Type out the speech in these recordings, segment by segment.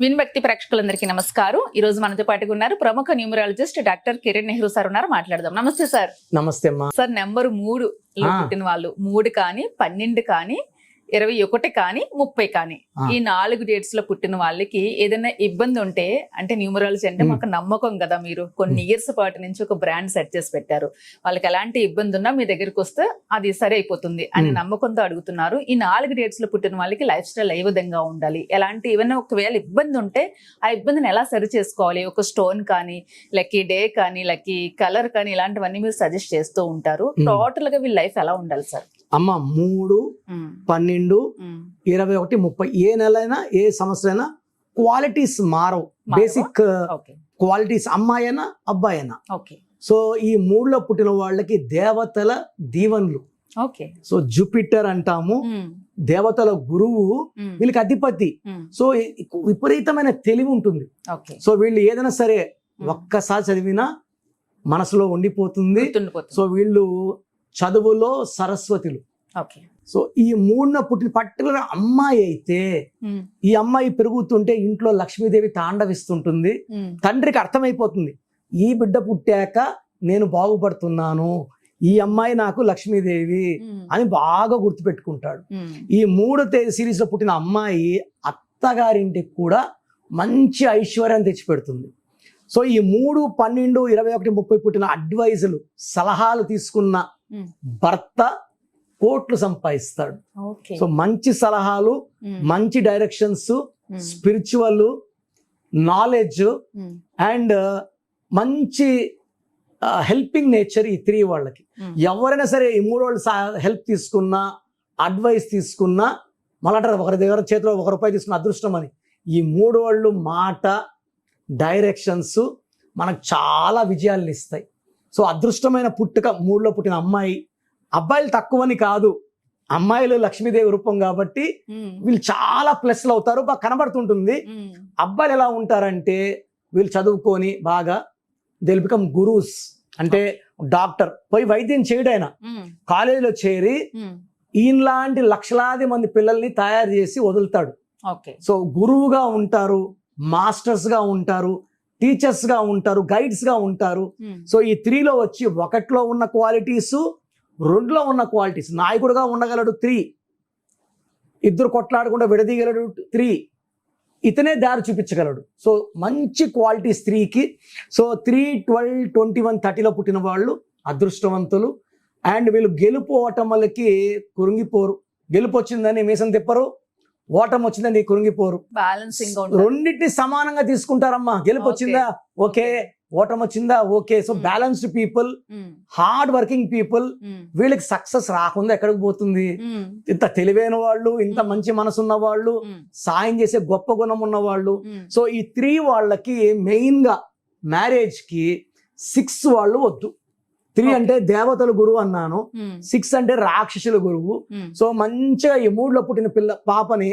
విన్భక్తి ప్రేక్షకులందరికీ నమస్కారం. ఈ రోజు మనతో పాటుగా ఉన్నారు ప్రముఖ numerologist doctor Kiran Nehru sir ఉన్నారు. మాట్లాడదాం. నమస్తే సార్. నమస్తే అమ్మా. సార్ నెంబర్ మూడు. పుట్టిన వాళ్ళు. మూడు కానీ పన్నెండు కానీ ఇరవై ఒకటి కానీ ముప్పై కానీ. ఈ నాలుగు డేట్స్లో పుట్టిన వాళ్ళకి ఏదైనా ఇబ్బంది ఉంటే అంటే న్యూమరాలజీ అంటే. మాకు నమ్మకం కదా మీరు. కొన్ని ఇయర్స్ పాటు నుంచి ఒక బ్రాండ్ సెట్ చేసి పెట్టారు. వాళ్ళకి ఎలాంటి ఇబ్బంది ఉన్నా మీ దగ్గరికి వస్తే అది సరి అయిపోతుంది అని. నమ్మకంతో అడుగుతున్నారు. ఈ నాలుగు డేట్స్లో పుట్టిన వాళ్ళకి లైఫ్ స్టైల్ ఏ విధంగా ఉండాలి? ఎలాంటి ఏమైనా ఒకవేళ ఇబ్బంది ఉంటే ఆ ఇబ్బందిని ఎలా సరి చేసుకోవాలి? ఒక స్టోన్ కానీ లక్కీ డే కానీ లక్కీ కలర్ కానీ ఇలాంటివన్నీ మీరు సజెస్ట్ చేస్తూ ఉంటారు. టోటల్గా వీళ్ళ లైఫ్ ఎలా ఉండాలి సార్ అమ్మ మూడు పన్నెండు ఇరవై ఒకటి ముప్పై. ఏ నెల అయినా ఏ సంవత్సరం అయినా క్వాలిటీస్ మారవు? బేసిక్ క్వాలిటీస్ అమ్మాయి అయినా అబ్బాయి అయినా సో ఈ మూడులో పుట్టిన వాళ్ళకి దేవతల దీవెనలు. సో జూపిటర్ అంటాము. దేవతల గురువు వీళ్ళకి అధిపతి. సో విపరీతమైన తెలివి ఉంటుంది. సో వీళ్ళు ఏదైనా సరే ఒక్కసారి చదివినా మనసులో ఉండిపోతుంది. సో వీళ్ళు చదువులో సరస్వతులు. సో ఈ మూడున పుట్టిన పర్టికులర్ అమ్మాయి అయితే ఈ అమ్మాయి పెరుగుతుంటే ఇంట్లో లక్ష్మీదేవి తాండవిస్తుంటుంది. తండ్రికి అర్థమైపోతుంది. ఈ బిడ్డ పుట్టాక నేను బాగుపడుతున్నాను. ఈ అమ్మాయి నాకు లక్ష్మీదేవి అని బాగా గుర్తుపెట్టుకుంటాడు. ఈ మూడు సిరీస్లో పుట్టిన అమ్మాయి అత్తగారింటికి కూడా మంచి ఐశ్వర్యం తెచ్చిపెడుతుంది. సో ఈ మూడు పన్నెండు ఇరవై ఒకటి ముప్పై పుట్టిన అడ్వైజులు సలహాలు తీసుకున్న భర్త కోట్లు సంపాదిస్తాడు. సో మంచి సలహాలు మంచి డైరెక్షన్స్ స్పిరిచువల్ నాలెడ్జ్ అండ్ మంచి హెల్పింగ్ నేచర్ ఈ త్రీ వాళ్ళకి. ఎవరైనా సరే ఈ మూడు వాళ్ళు హెల్ప్ తీసుకున్నా అడ్వైస్ తీసుకున్నా మళ్ళీ ఒకరి దగ్గర చేతిలో ఒక రూపాయి తీసుకున్న అదృష్టం అని. ఈ మూడు వాళ్ళు మాట డైరెక్షన్స్ మనకు చాలా విజయాలను ఇస్తాయి. సో అదృష్టమైన పుట్టుక మూడులో పుట్టిన అమ్మాయి. అబ్బాయిలు తక్కువని కాదు. అమ్మాయిలు లక్ష్మీదేవి రూపం కాబట్టి వీళ్ళు చాలా ప్లస్లు అవుతారు బాగా కనబడుతుంటుంది. అబ్బాయిలు ఎలా ఉంటారంటే వీళ్ళు చదువుకొని బాగా దిల్ బికమ్ గురూస్ అంటే డాక్టర్ పోయి వైద్యం చేయడైనా కాలేజీలో చేరి ఈయనలాంటి లక్షలాది మంది పిల్లల్ని తయారు చేసి వదులుతాడు. సో గురువుగా ఉంటారు మాస్టర్స్గా ఉంటారు టీచర్స్గా ఉంటారు గైడ్స్గా ఉంటారు. సో ఈ త్రీలో వచ్చి ఒకటిలో ఉన్న క్వాలిటీస్ రెండులో ఉన్న క్వాలిటీస్ నాయకుడుగా ఉండగలడు త్రీ. ఇద్దరు కొట్లాడకుండా విడదీయగలడు త్రీ. ఇతనే దారి చూపించగలడు. సో మంచి క్వాలిటీ స్త్రీకి so three twelve twenty one థర్టీలో పుట్టిన వాళ్ళు అదృష్టవంతులు. అండ్ వీళ్ళు గెలుపు ఓటములకి కురుంగిపోరు. గెలుపు వచ్చిందని మీసం తిప్పరు. ఓటం వచ్చిందని కురుంగిపోరు. బ్యాలెన్సింగ్ రెండింటిని సమానంగా తీసుకుంటారమ్మా. గెలుపు. వచ్చిందా? ఓకే. ఓటం వచ్చిందా? Okay. So Hmm. Balanced people hard working people వీళ్ళకి సక్సెస్ రాకుండా ఎక్కడికి పోతుంది? ఇంత తెలివైన వాళ్ళు ఇంత Hmm. మంచి మనసు ఉన్న వాళ్ళు సాయం చేసే గొప్ప గుణం ఉన్న వాళ్ళు. సో ఈ త్రీ వాళ్ళకి మెయిన్గా మ్యారేజ్కి సిక్స్ వాళ్ళు వద్దు. త్రీ. అంటే దేవతల గురువు అన్నాను. సిక్స్ అంటే రాక్షసుల గురువు. సో మంచిగా ఈ మూడులో పుట్టిన పిల్ల పాపని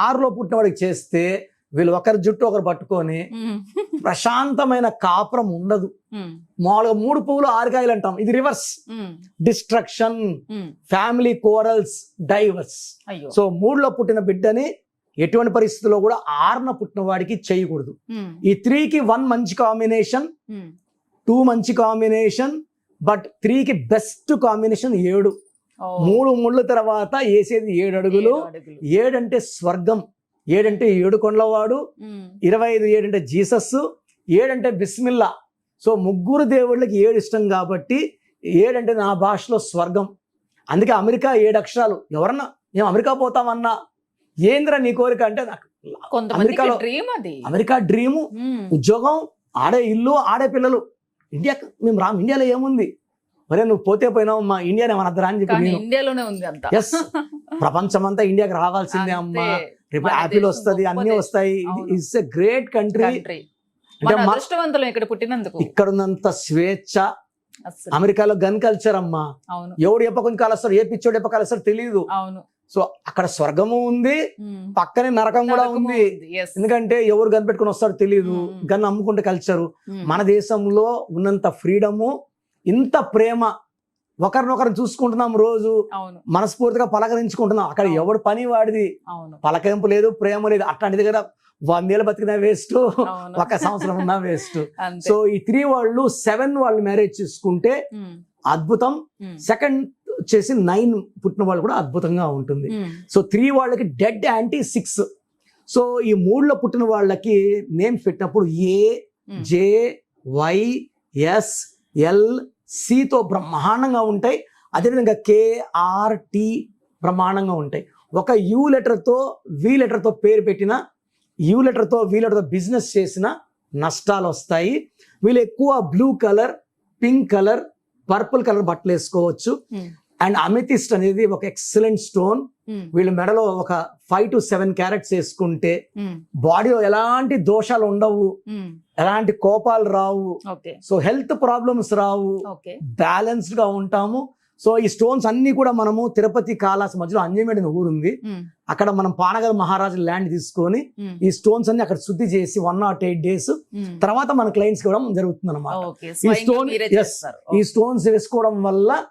ఆరులో పుట్టిన వాడికి చేస్తే వీళ్ళు ఒకరి జుట్టు ఒకరు పట్టుకొని ప్రశాంతమైన కాపురం ఉండదు. మామూలుగా మూడు పువ్వులు ఆరుకాయలు అంటాం. ఇది reverse destruction family corals divers so మూడులో పుట్టిన బిడ్డని ఎటువంటి పరిస్థితుల్లో కూడా ఆరున పుట్టిన వాడికి చేయకూడదు ఈ త్రీకి వన్ మంచి కాంబినేషన్ టూ మంచి కాంబినేషన్ బట్ త్రీకి బెస్ట్ కాంబినేషన్ ఏడు. మూడు ముళ్ళ తర్వాత వేసేది ఏడు అడుగులు. ఏడంటే స్వర్గం. ఏడంటే ఏడు కొండలవాడు. ఇరవై ఐదు ఏడంటే జీసస్. ఏడంటే బిస్మిల్లా. సో ముగ్గురు దేవుళ్ళకి ఏడు ఇష్టం కాబట్టి ఏడంటే నా భాషలో స్వర్గం. అందుకే అమెరికా ఏడు అక్షరాలు. ఎవరన్నా మేము అమెరికా పోతామన్నా. ఏంద్రా నీ కోరిక? అంటే అమెరికాలో- అమెరికా డ్రీము ఉద్యోగం ఆడే ఇల్లు ఆడే పిల్లలు. ఇండియా మేము రామ్ ఇండియాలో ఏముంది? మరే నువ్వు పోతే పోయినావు మా ఇండియానే మన అద్దరా అని చెప్పి ఇండియాలోనే ఉంది అంతా. ఎస్ ప్రపంచమంతా ఇండియాకి రావాల్సిందే అమ్మా. రేపు యాపిల్ వస్తది అన్ని. వస్తాయి. ఇట్స్ ఎ గ్రేట్ కంట్రీ అదృష్టవంతులం ఇక్కడ పుట్టినందుకు. ఇక్కడ ఉన్నంత స్వేచ్ఛ. అమెరికాలో గన్ కల్చర్ అమ్మా. ఎవడు ఎప్ప కొంచెం కలుస్తాడు ఏ పిచ్చోడు ఎప్ప కలుస్తాడు తెలియదు అవును. సో అక్కడ స్వర్గము ఉంది. పక్కనే నరకం కూడా ఉంది. ఎందుకంటే ఎవరు గన్ పెట్టుకుని వస్తాడో తెలియదు. గన్ అమ్ముకుంటే కల్చరు. మన దేశంలో ఉన్నంత ఫ్రీడము ఇంత ప్రేమ ఒకరినొకరు చూసుకుంటున్నాం రోజు మనస్ఫూర్తిగా పలకరించుకుంటున్నాం. అక్కడ. ఎవడు పని వాడిది? పలకరింపు లేదు ప్రేమ లేదు. అట్లాంటిది కదా వందేళ్ళు బతికినా వేస్ట్. ఒక సంవత్సరం ఉన్నా వేస్ట్. సో ఈ త్రీ వాళ్ళు సెవెన్ వాళ్ళు మ్యారేజ్ చేసుకుంటే అద్భుతం. సెకండ్ వచ్చేసి నైన్ పుట్టిన వాళ్ళు కూడా అద్భుతంగా ఉంటుంది. ఉమ్, సో త్రీ వాళ్ళకి డెడ్ యాంటీ సిక్స్. సో ఈ మూడులో పుట్టిన వాళ్ళకి నేమ్స్ పెట్టినప్పుడు A um. J Y S L సితో బ్రహ్మాండంగా ఉంటాయి. అదేవిధంగా కే ఆర్ టి బ్రహ్మాండంగా ఉంటాయి. ఒక యూ లెటర్తో వి లెటర్తో పేరు పెట్టిన యూ లెటర్తో వి లెటర్తో బిజినెస్ చేసిన నష్టాలు వస్తాయి. వీళ్ళు ఎక్కువ blue colour pink colour purple colour బట్టలు వేసుకోవచ్చు. ఉమ్, అండ్ అమితిస్ట్ అనేది ఒక ఎక్సలెంట్ స్టోన్. ఉమ్, వీళ్ళ మెడలో ఒక ఫైవ్ టు సెవెన్ క్యారెట్స్ వేసుకుంటే ఉమ్, బాడీలో ఎలాంటి దోషాలు ఉండవు. ఉమ్, ఎలాంటి కోపాలు రావు. సో హెల్త్ ప్రాబ్లమ్స్ రావు. బ్యాలెన్స్డ్గా ఉంటాము. సో ఈ స్టోన్స్ అన్ని కూడా మనము తిరుపతి కాలాస్ మధ్యలో అంజమేడిన ఊరుంది. అక్కడ మనం పానగల్ మహారాజు ల్యాండ్ తీసుకొని ఈ స్టోన్స్ అన్ని అక్కడ శుద్ధి చేసి వన్ నాట్ ఎయిట్ డేస్. తర్వాత మన క్లయింట్స్ ఇవ్వడం జరుగుతుంది అనమాట yes. చేస్తారు. ఈ స్టోన్స్ వేసుకోవడం వల్ల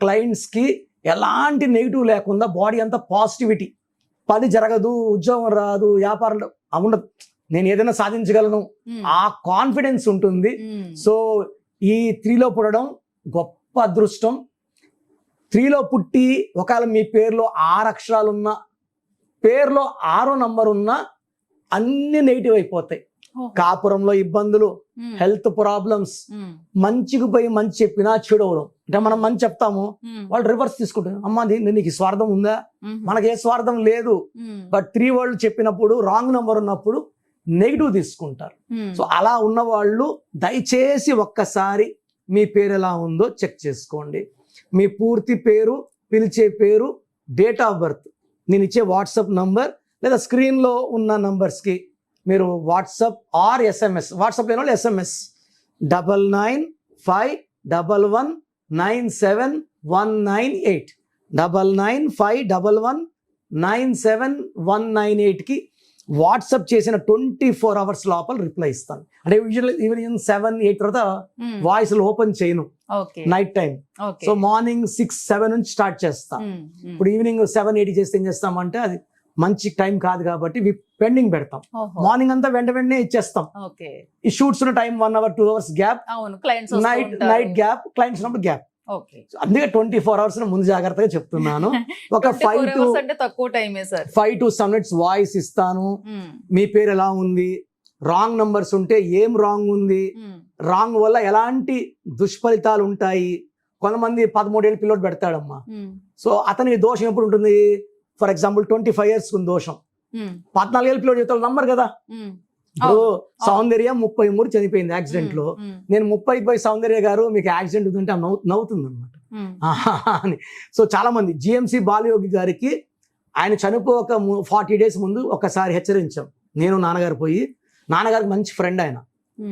క్లయింట్స్కి ఎలాంటి నెగిటివ్ లేకుండా బాడీ అంతా పాజిటివిటీ. పని జరగదు ఉద్యోగం రాదు వ్యాపారం ఉండదు నేను ఏదైనా సాధించగలను. ఆ కాన్ఫిడెన్స్ ఉంటుంది. సో ఈ త్రీలో పుట్టడం గొప్ప అదృష్టం. త్రీలో పుట్టి ఒకవేళ మీ పేరులో ఆరు అక్షరాలు ఉన్నా పేరులో ఆరో నంబర్ ఉన్నా అన్ని నెగిటివ్ అయిపోతాయి. కాపురంలో ఇబ్బందులు హెల్త్ ప్రాబ్లమ్స్ మంచికి పోయి మంచి చెప్పినా చెడు అవడం అంటే మనం మంచి చెప్తాము వాళ్ళు రివర్స్ తీసుకుంటారు. అమ్మా నీకు స్వార్థం ఉందా? మనకి ఏ స్వార్థం లేదు. బట్ త్రీ వాళ్ళు చెప్పినప్పుడు రాంగ్ నంబర్ ఉన్నప్పుడు నెగిటివ్ తీసుకుంటారు. సో అలా ఉన్న వాళ్ళు దయచేసి ఒక్కసారి మీ పేరు ఎలా ఉందో చెక్ చేసుకోండి. మీ పూర్తి పేరు పిలిచే పేరు డేట్ ఆఫ్ బర్త్ నేను ఇచ్చే వాట్సాప్ నంబర్ లేదా స్క్రీన్లో ఉన్న నంబర్స్కి మీరు వాట్సాప్ ఆర్ ఎస్ఎంఎస్ వాట్సాప్ లేని వాళ్ళు SMS double nine five double one nine seven one nine eight. Double nine five double one nine seven one nine ఎయిట్కి వాట్సాప్ చేసిన ట్వంటీ ఫోర్ అవర్స్ లోపల రిప్లై ఇస్తాను. అంటే యూజువల్ ఈవినింగ్ సెవెన్ ఎయిట్ తర్వాత voice open చేయను. Night time so morning six seven నుంచి start చేస్తా. Um, ఉమ్, ఇప్పుడు ఈవినింగ్ సెవెన్ ఎయిట్ చేస్తే ఏం చేస్తామంటే అది మంచి టైం కాదు కాబట్టి పెండింగ్ పెడతాం. మార్నింగ్ అంతా వెంట వెంటనే ఇచ్చేస్తాం. ఈ షూట్స్ ఉన్న time one hour two hours gap night night gap clients ఉన్నప్పుడు గ్యాప్ అందుకే ట్వంటీ ఫోర్ అవర్స్ ముందు జాగ్రత్తగా చెప్తున్నాను. ఒక ఫైవ్ టు అంటే తక్కువ టైమే sir. Five to seven minutes voice ఇస్తాను. మీ పేరు ఎలా ఉంది? రాంగ్ నంబర్స్ ఉంటే ఏం రాంగ్ ఉంది? రాంగ్ వల్ల ఎలాంటి దుష్ఫలితాలు ఉంటాయి? కొంతమంది పదమూడేళ్ళు పిల్లోడు పెడతాడమ్మా. సో అతని దోషం ఎప్పుడు ఉంటుంది? For example twenty five years దోషం. పద్నాలుగేళ్ళ పిల్లోడు చెప్తాడు నంబర్ కదా? ఇప్పుడు సౌందర్య ముప్పై మూడు చనిపోయింది యాక్సిడెంట్లో నేను ముప్పై పోయి సౌందర్య గారు మీకు యాక్సిడెంట్ ఉందంటే నవ్వు నవ్వుతుంది అనమాట అని. సో చాలా మంది జిఎంసి బాలయోగి గారికి ఆయన చనిపోక ఫార్టీ డేస్ ముందు ఒకసారి హెచ్చరించాం. నేను నాన్నగారు పోయి నాన్నగారికి మంచి ఫ్రెండ్ ఆయన.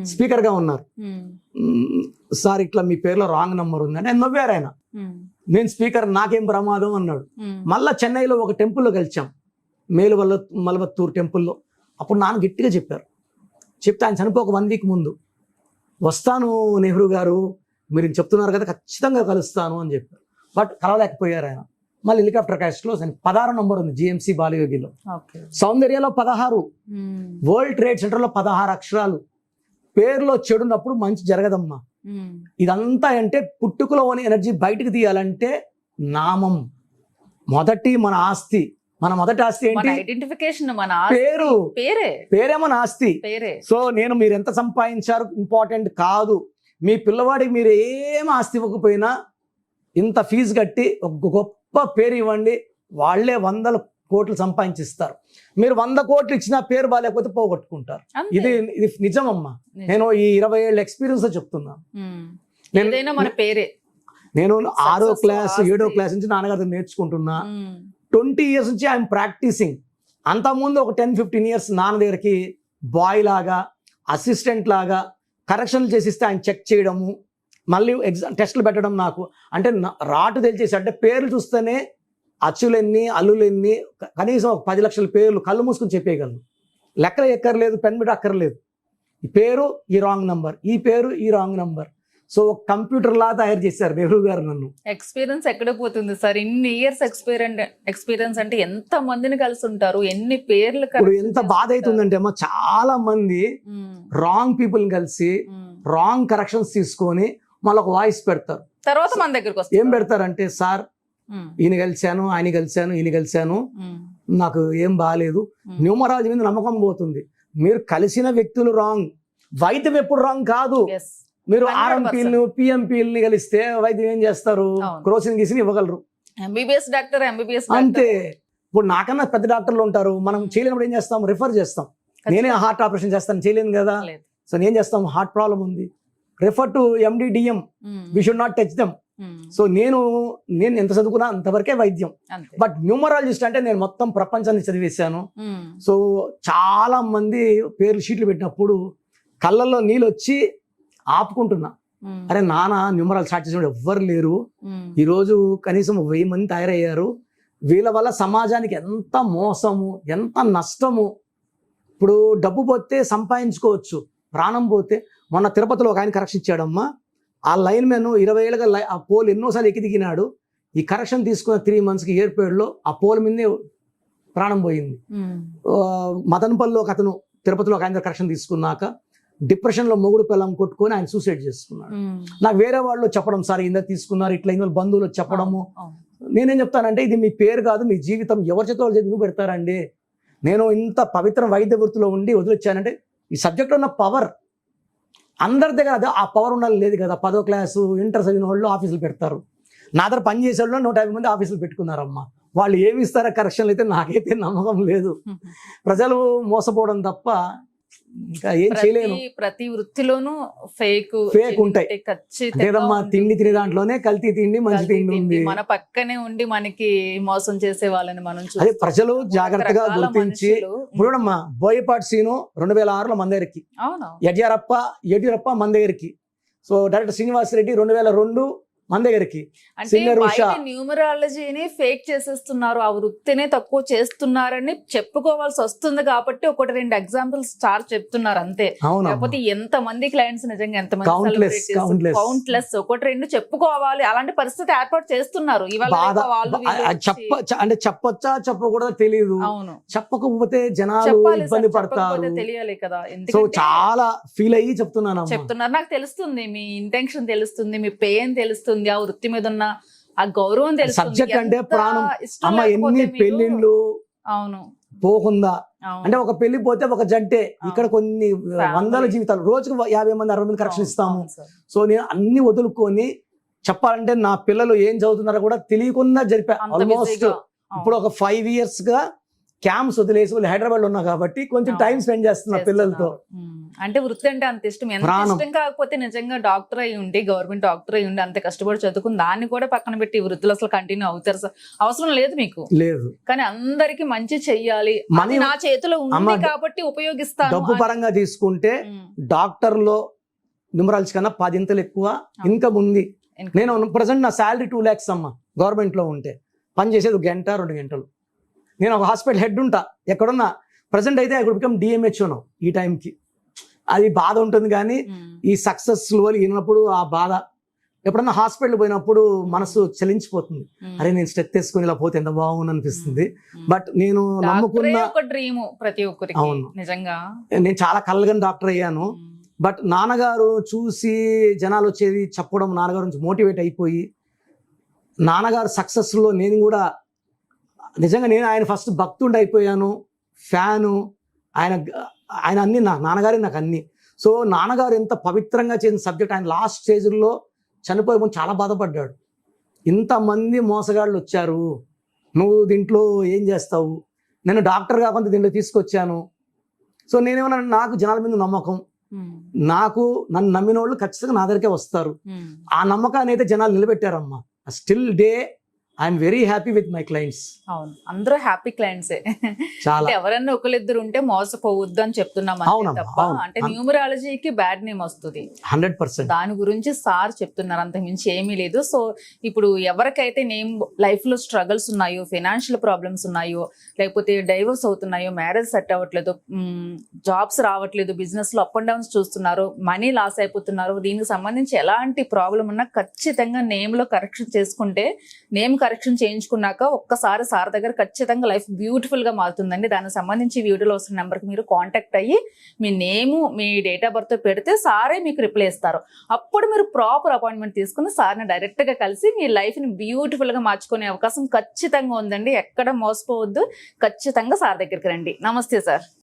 స్పీకర్గా ఉన్నారు. "మ్మ్, సార్ ఇట్లా మీ పేరులో రాంగ్ నంబర్ ఉంది అంటే నవ్వారు ఆయన. నేను స్పీకర్ నాకేం ప్రమాదం అన్నాడు. మళ్ళా చెన్నైలో ఒక టెంపుల్లో కలిసాం. మేలువల్ల మలవత్తూరు టెంపుల్లో. అప్పుడు నాన్న గట్టిగా చెప్పారు. చెప్తే ఆయన చనిపోక వన్ వీక్ ముందు వస్తాను నెహ్రూ గారు మీరు చెప్తున్నారు కదా ఖచ్చితంగా కలుస్తాను అని చెప్పారు. బట్ కలవలేకపోయారు ఆయన. మళ్ళీ హెలికాప్టర్ క్రాష్లో పదహారు నంబర్ ఉంది జిఎంసి బాలయోగిలో సౌందర్యలో పదహారు వరల్డ్ ట్రేడ్ సెంటర్లో పదహారు అక్షరాలు. పేరులో చెడున్నప్పుడు మంచి జరగదమ్మా. ఇదంతా అంటే పుట్టుకలో ఉన్న ఎనర్జీ బయటకు తీయాలంటే నామం. మొదటి మన ఆస్తి. మన మొదటి ఆస్తి ఏంటి? ఐడెంటిఫికేషన్ మన ఆస్తి పేరు. పేరే. పేరే మన ఆస్తి. పేరే. సో నేను మీరు ఎంత సంపాదించారు ఇంపార్టెంట్ కాదు. మీ పిల్లవాడికి మీరు ఏం ఆస్తి ఇవ్వకపోయినా ఇంత ఫీజు కట్టి ఒక గొప్ప పేరు ఇవ్వండి. వాళ్ళే వందల కోట్లు సంపాదించిస్తారు. మీరు వంద కోట్లు ఇచ్చినా పేరు బాగాలేకపోతే పోగొట్టుకుంటారు. ఇది ఇది నిజమమ్మా. నిజం. నేను ఈ ఇరవై ఏళ్ళ ఎక్స్పీరియన్స్ చెప్తున్నాను మన పేరే. నేను ఆరో క్లాస్. ఏడో క్లాస్ నుంచి నాన్నగారితో నేర్చుకుంటున్నా. ట్వంటీ ఇయర్స్ నుంచి ఐఎమ్ ప్రాక్టీసింగ్. అంతకుముందు ఒక టెన్ ఫిఫ్టీన్ ఇయర్స్ నాన్న దగ్గరికి బాయ్ లాగా అసిస్టెంట్ లాగా కరెక్షన్లు చేసిస్తే ఆయన చెక్ చేయడము మళ్ళీ ఎగ్జామ్ టెస్టులు పెట్టడం నాకు. అంటే రాటు తెలిచేసి అంటే పేర్లు చూస్తేనే అచ్చులెన్ని అల్లులెన్ని కనీసం ఒక పది లక్షల పేర్లు కళ్ళు మూసుకుని చెప్పేయగలను. లెక్కలు ఎక్కర్లేదు పెన్ బిట్ అక్కర్లేదు. ఈ పేరు ఈ రాంగ్ నంబర్. ఈ పేరు ఈ రాంగ్ నంబర్. సో ఒక కంప్యూటర్ లా తయారు చేశారు నెహ్రూ గారు నన్ను. ఎక్స్పీరియన్స్ ఎక్కడ పోతుంది సార్? ఇన్ని ఇయర్స్ ఎక్స్పీరియన్స్ ఎక్స్పీరియన్స్ అంటే ఎంత మందిని కలిసి ఉంటారు? ఎన్ని పేర్లు ఇప్పుడు ఎంత బాధ. అవుతుందంటే అమ్మా చాలా మంది రాంగ్ పీపుల్ కలిసి. రాంగ్ కరెక్షన్స్ తీసుకొని మళ్ళీ ఒక వాయిస్ పెడతారు. తర్వాత మన దగ్గరకు ఏం పెడతారంటే సార్ ఈయన కలిశాను ఆయన కలిశాను ఈయన కలిశాను. నాకు ఏం బాగాలేదు. న్యూమరాలజీ మీద నమ్మకం పోతుంది. మీరు కలిసిన వ్యక్తులు రాంగ్ వైద్యం ఎప్పుడు రాంగ్ కాదు. మీరు 100%. ఆర్ఎంపీలను పిఎంపీలని కలిస్తే వైద్యం ఏం చేస్తారు. క్రోసిన్ గీసిని ఇవ్వగలరు. ఎంబీబీఎస్ డాక్టర్ ఎంబీబీఎస్ అంతే. ఇప్పుడు నాకన్నా పెద్ద డాక్టర్లు ఉంటారు. మనం చేయలేనప్పుడు ఏం చేస్తాం? రిఫర్ చేస్తాం. నేనే హార్ట్ ఆపరేషన్ చేస్తాను. చేయలేను కదా? సో నేను చేస్తాం? హార్ట్ ప్రాబ్లం ఉంది. Refer to MD DM we should not touch them so నేను నేను ఎంత చదువుకున్నా అంతవరకే వైద్యం. బట్ న్యూమరాలజిస్ట్ అంటే నేను మొత్తం ప్రపంచాన్ని చదివేశాను. సో చాలా మంది పేర్లు షీట్లు పెట్టినప్పుడు కళ్ళల్లో నీళ్ళు వచ్చి ఆపుకుంటున్నా. అరే నాన్న న్యూమరాలు స్టార్ట్ చేసిన ఎవ్వరు లేరు. ఈరోజు కనీసం వెయ్యి మంది తయారయ్యారు. వీళ్ళ వల్ల సమాజానికి ఎంత మోసము ఎంత నష్టము. ఇప్పుడు డబ్బు పోతే సంపాదించుకోవచ్చు ప్రాణం పోతే. మొన్న తిరుపతిలో ఒక ఆయన కరెక్షన్ ఇచ్చాడమ్మా. ఆ లైన్ మెన్ ఇరవై ఏళ్ళగా లై- ఆ పోల్ ఎన్నోసార్లు ఎక్కి దిగినాడు ఈ కరెక్షన్ తీసుకున్న త్రీ మంత్స్కి ఎయిర్పోర్ట్లో ఆ పోల్ మీదే ప్రాణం పోయింది. మదనపల్లిలో ఒక అతను తిరుపతిలో ఒక ఆయన కరెక్షన్ తీసుకున్నాక డిప్రెషన్లో మొగుడు పిల్లం కొట్టుకొని ఆయన సూసైడ్ చేసుకున్నాడు. నాకు వేరే వాళ్ళు చెప్పడం సార్ ఇందా తీసుకున్నారు ఇట్లా ఇందులో బంధువులు చెప్పడము. నేనేం చెప్తానంటే ఇది మీ పేరు కాదు మీ జీవితం. ఎవరి చేతిలో వాళ్ళు ఎందుకు పెడతారండి? నేను ఇంత పవిత్ర వైద్య వృత్తిలో ఉండి వదిలొచ్చానంటే ఈ సబ్జెక్ట్లో ఉన్న పవర్ అందరి దగ్గర అదే ఆ పవర్ ఉండాలి లేదు కదా. పదో క్లాసు ఇంటర్ చదివిన వాళ్ళు ఆఫీసులు పెడతారు. నా దగ్గర పని చేసే వాళ్ళు నూట యాభై మంది ఆఫీసులు పెట్టుకున్నారమ్మా. వాళ్ళు ఏమి ఇస్తారో కరెక్షన్లు అయితే నాకైతే నమ్మకం లేదు. ప్రజలు మోసపోవడం తప్ప ఇంకా ఏం చేయలేను ప్రతి వృత్తిలోనూ ఫేక్ Fake ఉంటాయి. లేదమ్మా తిండి తినే దాంట్లోనే కల్తీ తిండి మంచి తిండి ఉంది మన పక్కనే ఉండి మనకి మోసం చేసే వాళ్ళని మనం అదే. ప్రజలు జాగ్రత్తగా గుర్తించి. చూడమ్మా బోయపాటి సీను రెండు వేల ఆరులో మన దగ్గరికి యడ్యూరప్ప యడ్యూరప్ప మన దగ్గరికి సో డైరెక్టర్ శ్రీనివాస్ రెడ్డి రెండు వేల రెండు మన దగ్గరికి. ఉషా. న్యూమరాలజీని ఫేక్ చేసేస్తున్నారు. ఆ వృత్తినే తక్కువ చేస్తున్నారని చెప్పుకోవాల్సి వస్తుంది కాబట్టి ఒకటి రెండు ఎగ్జాంపుల్స్ స్టార్ చెప్తున్నారు అంతే. కాకపోతే ఎంత మంది క్లయింట్స్ నిజంగా ఎంత countless. కౌంట్లెస్ ఒకటి రెండు చెప్పుకోవాలి. అలాంటి పరిస్థితి ఏర్పాటు చేస్తున్నారు. ఇవాళ వాళ్ళు చెప్ప అంటే చెప్పొచ్చా చెప్పకూడదో తెలియదు అవును. చెప్పకపోతే జనాలు ఇబ్బంది పడతారు. తెలియాలి కదా. సో చాలా ఫీల్ అయ్యి చెప్తున్నానమ్మా. చెప్తున్నారు. నాకు తెలుస్తుంది మీ ఇంటెన్షన్ తెలుస్తుంది మీ పెయిన్ తెలుస్తుంది. ఆ వృత్తి మీద ఉన్న ఆ గౌరవం తెలుస్తుంది Subject అంటే ప్రాణం. ఇష్టం అమ్మ లేకపోతే ఎన్ని మీకు- పెళ్ళిళ్ళు అవును పోకుందా అవును. అంటే ఒక పెళ్ళి పోతే ఒక జంటే ఇక్కడ కొన్ని వందల. జీవితాలు రోజుకు యాభై మంది అరవై మంది కరెక్షన్ ఇస్తాము అవును సార్. సో నేను అన్ని వదులుకొని చెప్పాలంటే నా పిల్లలు ఏం చదువుతున్నారో కూడా తెలియకుండా జరిపా అంత ఆల్మోస్ట్ బిజీగా. అవును. ఇప్పుడు ఒక ఫైవ్ ఇయర్స్గా క్యాంప్స్ వదిలేసి వాళ్ళు హైదరాబాద్లో ఉన్నా కాబట్టి కొంచెం. టైం స్పెండ్ చేస్తున్నా పిల్లలతో. అంటే వృత్తి అంటే అంత ఇష్టం. ఎంత. ఇష్టం కాకపోతే నిజంగా డాక్టర్ అయి ఉండి గవర్నమెంట్ డాక్టర్ అయి ఉండి అంత కష్టపడి చదువుకుని దాన్ని కూడా పక్కన పెట్టి వృత్తిలో అసలు కంటిన్యూ అవుతారు సార్. అవసరం లేదు మీకు. లేదు. కానీ అందరికి మంచి చెయ్యాలి. నా చేతిలో ఉంది కాబట్టి ఉపయోగిస్తాను డబ్బు పరంగా తీసుకుంటే. డాక్టర్లో న్యూమరాలజీ కన్నా పదింతలు ఎక్కువ ఇన్కమ్ ఉంది. నేను ప్రజెంట్ నా శాలరీ టూ ల్యాక్స్ అమ్మ గవర్నమెంట్లో ఉంటే. పని చేసేది గంట రెండు గంటలు. నేను ఒక హాస్పిటల్ హెడ్ ఉంటా ఎక్కడున్నా ప్రజెంట్ అయితే ఇప్పుడు బికమ్ డిఎంహెచ్ఓను ఈ టైంకి అది బాధ ఉంటుంది కానీ ఉమ్. ఈ సక్సెస్ విన్నప్పుడు ఆ బాధ ఎప్పుడన్నా హాస్పిటల్ పోయినప్పుడు మనసు చలించిపోతుంది ఉమ్. అరే నేను స్టెప్ తీసుకుని ఇలా పోతే ఎంత బాగుంది అనిపిస్తుంది. బట్ నేను డాక్టరే నమ్ముకున్న డ్రీమ్ ప్రతి ఒక్కరికి అవును. నిజంగా నేను చాలా కళ్ళగని డాక్టర్ అయ్యాను. బట్ నాన్నగారు చూసి జనాలు వచ్చేది చెప్పడం నాన్నగారు నుంచి మోటివేట్ అయిపోయి నాన్నగారు సక్సెస్లో నేను కూడా నిజంగా నేను ఆయన ఫస్ట్ భక్తుండి అయిపోయాను. ఫ్యాను ఆయన ఆయన అన్ని నా నాన్నగారే నాకు అన్ని. సో నాన్నగారు ఎంత పవిత్రంగా చేసిన సబ్జెక్ట్ ఆయన లాస్ట్ స్టేజ్లో చనిపోయే ముందు చాలా బాధపడ్డాడు. ఇంతమంది మోసగాళ్ళు వచ్చారు. నువ్వు దీంట్లో ఏం చేస్తావు? నేను డాక్టర్ కాకుండా దీంట్లో తీసుకొచ్చాను. సో నేనేమన్నా నాకు జనాల మీద నమ్మకం. నాకు నన్ను నమ్మిన వాళ్ళు ఖచ్చితంగా నా దగ్గరికే వస్తారు. ఆ నమ్మకాన్ని అయితే జనాలు నిలబెట్టారమ్మా. Still day I'm very happy with my clients అవును. అందరూ హ్యాపీ క్లయింట్సే చాలా. ఎవరన్నా ఒకరిద్దరు ఉంటే మోసపోవద్దు అని చెప్తున్నాం అంతే తప్ప. అంటే న్యూమరాలజీకి బ్యాడ్ నేమ్ వస్తుంది. Hundred percent. దాని గురించి సార్ చెప్తున్నారు అంతకు మించి ఏమీ లేదు. సో ఇప్పుడు ఎవరికైతే నేమ్ లైఫ్లో స్ట్రగల్స్ ఉన్నాయో ఫైనాన్షియల్ ప్రాబ్లమ్స్ ఉన్నాయో లేకపోతే డైవర్స్ అవుతున్నాయో మ్యారేజ్ సెట్ అవ్వట్లేదు జాబ్స్ రావట్లేదు బిజినెస్లో అప్ అండ్ డౌన్స్ చూస్తున్నారు మనీ లాస్ అయిపోతున్నారు దీనికి సంబంధించి ఎలాంటి ప్రాబ్లం ఉన్నా ఖచ్చితంగా నేమ్లో కరెక్షన్ చేసుకుంటే నేమ్ కరెక్షన్ చేయించుకున్నాక ఒక్కసారి సార్ దగ్గర ఖచ్చితంగా లైఫ్ బ్యూటిఫుల్గా మారుతుందండి. దానికి సంబంధించి వీడియోలో వస్తున్న నెంబర్కి మీరు కాంటాక్ట్ అయ్యి మీ నేము మీ డేట్ ఆఫ్ బర్త్ పెడితే సారే మీకు రిప్లై ఇస్తారు. అప్పుడు మీరు ప్రాపర్ అపాయింట్మెంట్ తీసుకుని సార్ని డైరెక్ట్గా కలిసి మీ లైఫ్ని బ్యూటిఫుల్గా మార్చుకునే అవకాశం ఖచ్చితంగా ఉందండి. ఎక్కడ మోసపోవద్దు. ఖచ్చితంగా సార్ దగ్గరికి రండి. నమస్తే సార్.